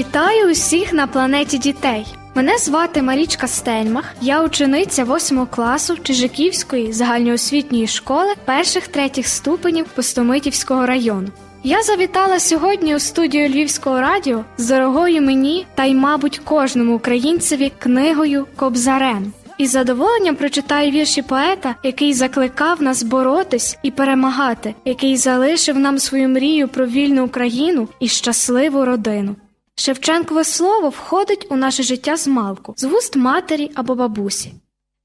Вітаю усіх на планеті дітей. Мене звати Марічка Стельмах. Я учениця 8 класу Чижиківської загальноосвітньої школи перших третіх ступенів Пустомитівського району. Я завітала сьогодні у студію Львівського радіо з дорогою мені та й, мабуть, кожному українцеві книгою Кобзарем. Із задоволенням прочитаю вірші поета, який закликав нас боротись і перемагати, який залишив нам свою мрію про вільну Україну і щасливу родину. Шевченкове слово входить у наше життя з малку, з вуст матері або бабусі.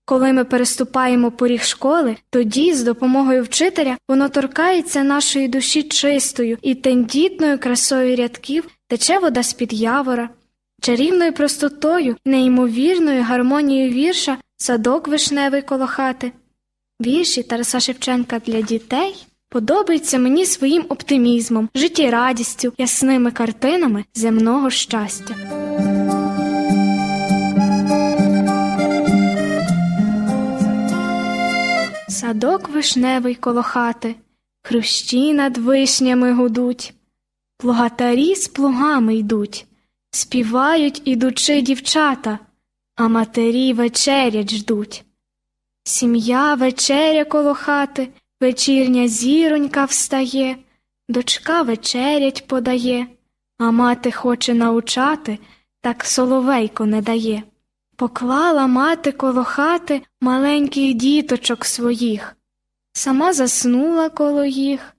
Коли ми переступаємо поріг школи, тоді з допомогою вчителя воно торкається нашої душі чистою і тендітною красою рядків тече вода з-під явора, чарівною простотою, неймовірною гармонією вірша садок вишневий коло хати. Вірші Тараса Шевченка для дітей подобаються мені своїм оптимізмом, життєрадістю, ясними картинами земного щастя. Садок вишневий коло хати, хрущі над вишнями гудуть, плугатарі з плугами йдуть, співають ідучи дівчата, а матері вечерять ждуть. Сім'я вечеря коло хати, вечірня зіронька встає, дочка вечерять подає, а мати хоче научати, так соловейко не дає. Поклала мати коло хати маленьких діточок своїх, сама заснула коло їх,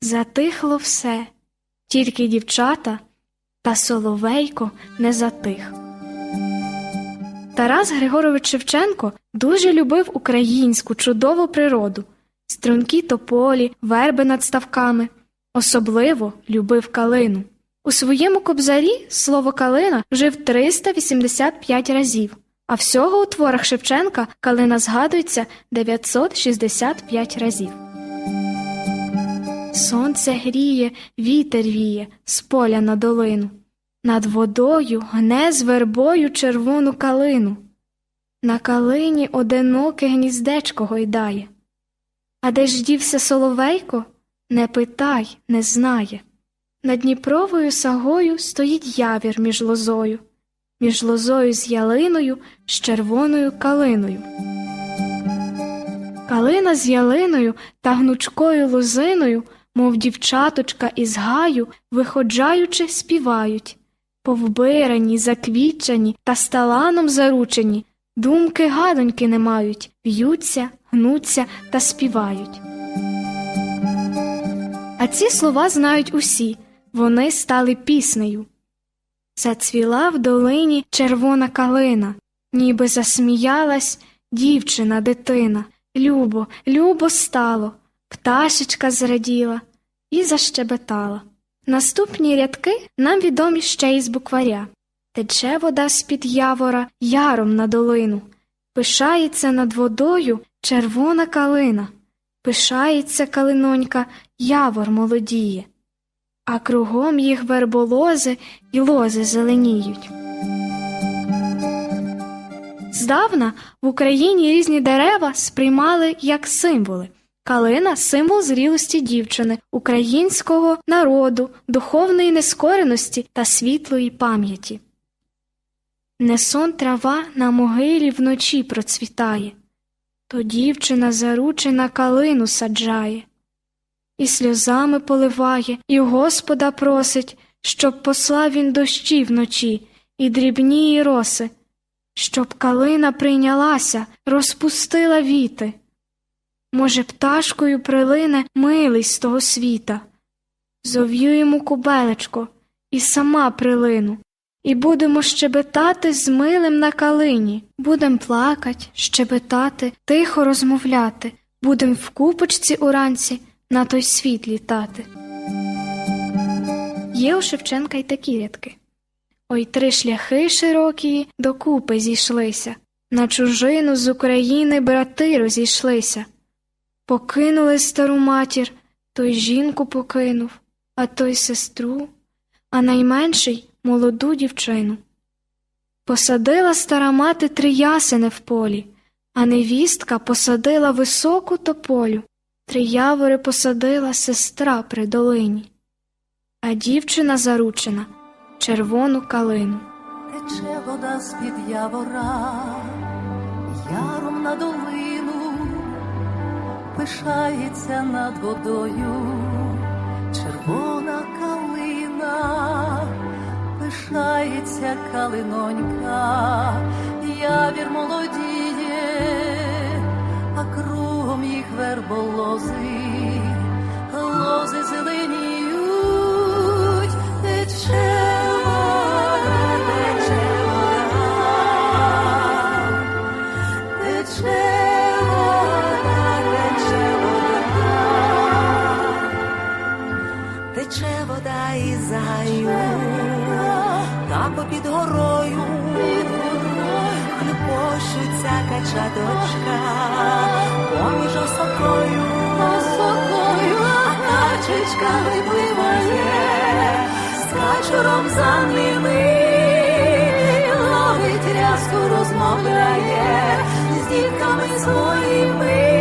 затихло все, тільки дівчата та соловейко не затих. Тарас Григорович Шевченко дуже любив українську чудову природу, стрункі тополі, верби над ставками, особливо любив калину. У своєму кобзарі слово калина вжив 385 разів, а всього у творах Шевченка калина згадується 965 разів. Сонце гріє, вітер віє з поля на долину. Над водою гне з вербою червону калину. На калині одиноке гніздечко гойдає. А де ж дівся соловейко? Не питай, не знає. Над Дніпровою сагою стоїть явір між лозою, між лозою з ялиною, з червоною калиною. Калина з ялиною та гнучкою лозиною, мов дівчаточка із гаю, виходжаючи, співають. Повбирані, заквітчані та сталаном заручені, думки гадоньки не мають, в'ються, гнуться та співають. А ці слова знають усі, вони стали піснею. Зацвіла в долині червона калина, ніби засміялась дівчина, дитина. Любо, любо стало, пташечка зраділа і защебетала. Наступні рядки нам відомі ще із букваря тече вода з-під явора яром на долину, пишається над водою червона калина, пишається калинонька, явор молодіє, а кругом їх верболози й лози зеленіють. Здавна в Україні різні дерева сприймали як символи. Калина символ зрілості дівчини, українського народу, духовної нескореності та світлої пам'яті. Не сон трава на могилі вночі процвітає, то дівчина заручена калину саджає, і сльозами поливає, і Господа просить, щоб послав він дощі вночі і дрібні і роси, щоб калина прийнялася, розпустила віти. Може, пташкою прилине милий з того світа. Зов'ю йому кубелечко і сама прилину, і будемо щебетати з милим на калині, будем плакать, щебетати, тихо розмовляти, будем в купочці уранці на той світ літати. Є у Шевченка й такі рядки. Ой три шляхи широкі докупи зійшлися, на чужину з України брати розійшлися. Покинули стару матір, той жінку покинув, а той сестру, а найменший молоду дівчину. Посадила стара мати три ясени в полі, а невістка посадила високу тополю, три явори посадила сестра при долині. А дівчина заручена червону калину. Тече вода з-під явора, яром на долину, пишається над водою, червона калина, пишається калинонька, явір молодіє, а кругом їх верболози, лози зеленіють, тече з качуром за ними, ловить рязку, розмовляє з дітками своїми.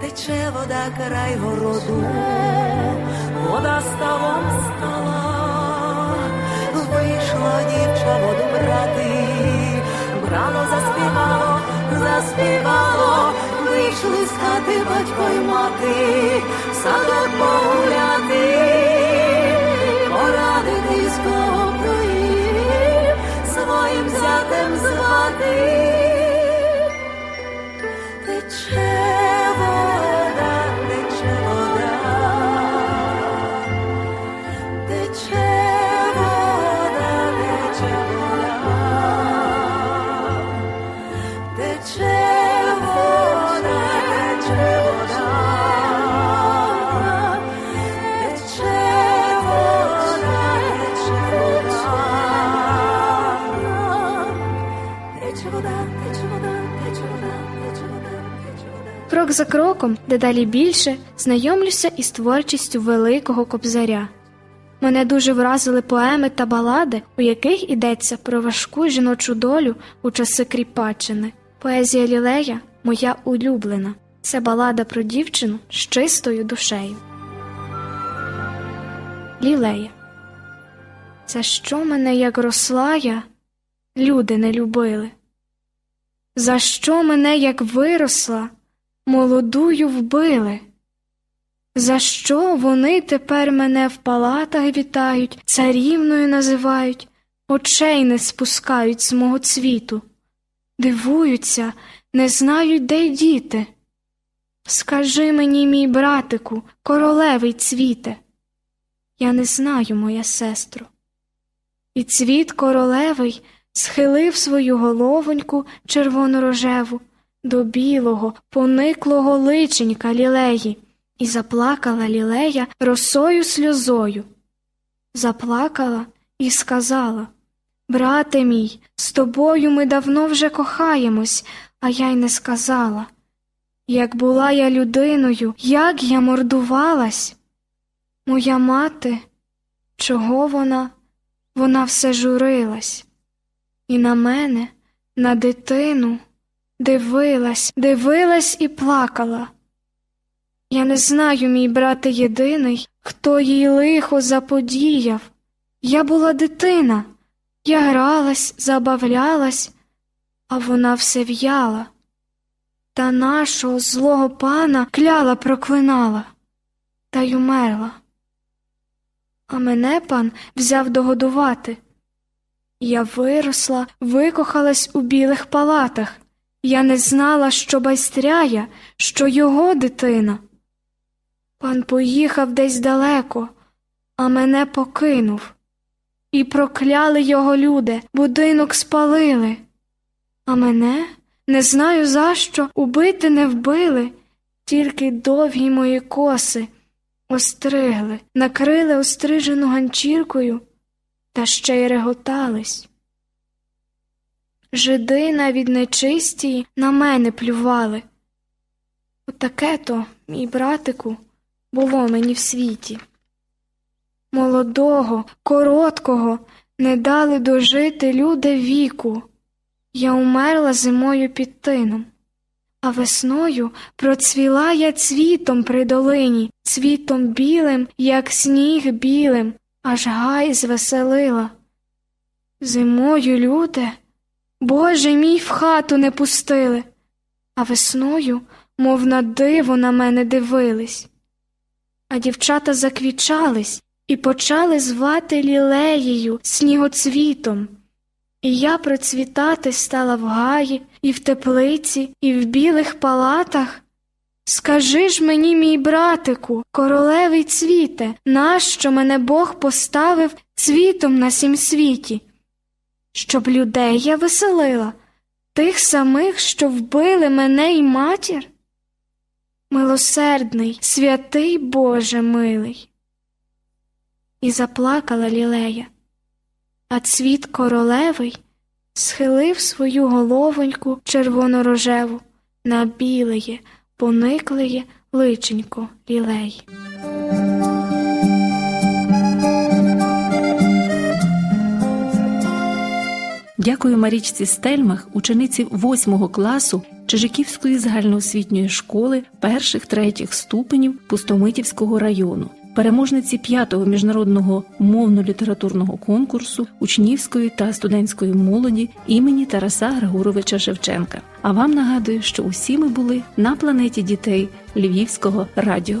Тече вода край городу, вода ставом заспівало, вийшли з хати батько й мати, в садок погуляти, порадитись кого своїм зятем звати. За кроком, дедалі більше, знайомлюся із творчістю великого кобзаря. Мене дуже вразили поеми та балади, у яких йдеться про важку жіночу долю у часи кріпаччини. Поезія Лілея моя улюблена. Це балада про дівчину з чистою душею. Лілея. За що мене, як росла я, люди не любили? За що мене, як виросла, молодую вбили? За що вони тепер мене в палатах вітають, царівною називають, очей не спускають з мого цвіту, дивуються, не знають, де діти. Скажи мені, мій братику, королевий цвіте, я не знаю, моя сестро. І цвіт королевий схилив свою головоньку червонорожеву до білого, пониклого личенька лілеї, і заплакала лілея росою сльозою. Заплакала і сказала Брате мій, з тобою ми давно вже кохаємось, а я й не сказала. Як була я людиною, як я мордувалась. Моя мати, чого вона? Вона все журилась. І на мене, на дитину, дивилась, дивилась і плакала. Я не знаю, мій брате єдиний, хто їй лихо заподіяв. Я була дитина, я гралась, забавлялась, а вона все в'яла. Та нашого злого пана кляла проклинала, та й умерла. А мене пан взяв догодувати. Я виросла, викохалась у білих палатах. Я не знала, що байстряя, що його дитина. Пан поїхав десь далеко, а мене покинув. І прокляли його люди, будинок спалили. А мене, не знаю за що, убити не вбили, тільки довгі мої коси остригли, накрили острижену ганчіркою та ще й реготались. Жиди навіть нечисті на мене плювали. Отаке то, мій братику, було мені в світі. Молодого, короткого, не дали дожити люди віку. Я умерла зимою під тином, а весною процвіла я цвітом при долині, цвітом білим, як сніг білим, аж гай звеселила. Зимою люди, Боже мій в хату не пустили, а весною, мов на диво, на мене дивились. А дівчата заквічались і почали звати лілеєю, снігоцвітом. І я процвітати стала в гаї, і в теплиці, і в білих палатах. Скажи ж мені, мій братику, королевий цвіте, нащо мене Бог поставив цвітом на сім світі? Щоб людей я веселила, тих самих, що вбили мене й матір? Милосердний, святий Боже милий. І заплакала лілея, а цвіт королевий схилив свою головоньку червонорожеву на білеє, пониклеє личенько лілей. Дякую Марічці Стельмах, учениці 8 класу Чижиківської загальноосвітньої школи перших третіх ступенів Пустомитівського району, переможниці п'ятого міжнародного мовно-літературного конкурсу учнівської та студентської молоді імені Тараса Григоровича Шевченка. А вам нагадую, що усі ми були на планеті дітей Львівського радіо.